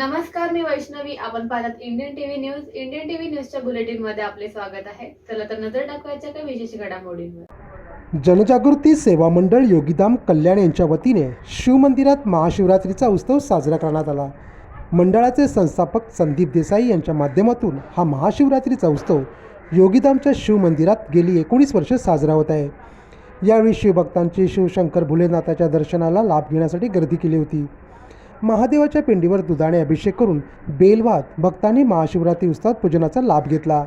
नमस्कार मी वैष्णवी. आपण पाहतात Indian TV news Indian TV न्यूजच्या बुलेटिनमध्ये आपले स्वागत आहे. चला तर नजर टाकवायच्या काही विशेष घडामोडींवर. जनजागृती सेवा मंडळ योगीधाम कल्याण यांच्या वतीने शिवमंदिरात महाशिवरात्रीचा उत्सव साजरा करण्यात आला. मंडळाचे संस्थापक संदीप देसाई यांच्या माध्यमातून हा महाशिवरात्रीचा उत्सव योगीधामच्या शिवमंदिरात गेली एकोणीस वर्ष साजरा होत आहे. यावेळी शिवभक्तांची शिवशंकर भोलेनाथाच्या दर्शनाला लाभ घेण्यासाठी गर्दी केली होती. महादेवाच्या पिंडीवर दुधाने अभिषेक करून बेलवात भक्तांनी महाशिवरात्री उत्सवात पूजनाचा लाभ घेतला.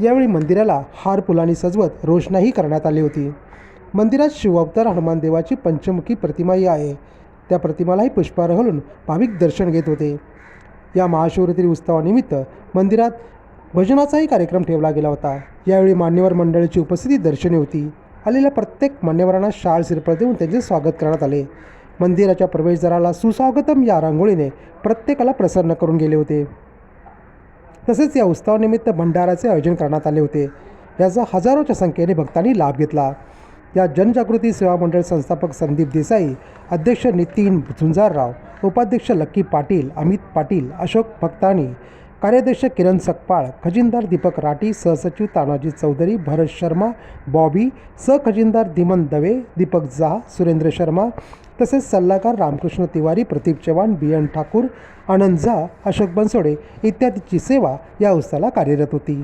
यावेळी मंदिराला हार फुलांनी सजवत रोषणाही करण्यात आली होती. मंदिरात शिवावतार हनुमान देवाची पंचमुखी प्रतिमाही आहे. त्या प्रतिमालाही पुष्पहार घालून भाविक दर्शन घेत होते. या महाशिवरात्री उत्सवानिमित्त मंदिरात भजनाचाही कार्यक्रम ठेवला गेला होता. यावेळी मान्यवर मंडळीची उपस्थिती दर्शनी होती. आलेल्या प्रत्येक मान्यवरांना शाळ शिरपळ देऊन त्यांचे स्वागत करण्यात आले. मंदिराच्या प्रवेशद्वाराला सुस्वागतम या रांगोळीने प्रत्येकाला प्रसन्न करून गेले होते. तसेच या उत्सवानिमित्त भंडाराचे आयोजन करण्यात आले होते. याचा हजारोच्या संख्येने भक्तांनी लाभ घेतला. या जनजागृती सेवा मंडळ संस्थापक संदीप देसाई अध्यक्ष नितीन झुंजारराव उपाध्यक्ष लक्की पाटील अमित पाटील अशोक भक्तानी कार्याध्यक्ष किरण सकपाळ खजिनदार दीपक राठी सहसचिव तानाजी चौधरी भरत शर्मा बॉबी सहखजिनदार धीमन दवे दीपक झा सुरेंद्र शर्मा तसेच सल्लागार रामकृष्ण तिवारी प्रदीप चव्हाण बी एन ठाकूर आनंद झा अशोक बनसोडे इत्यादीची सेवा या उत्सवाला कार्यरत होती.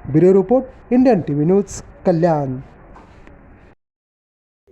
Bureau report Indian T V news Kalyan.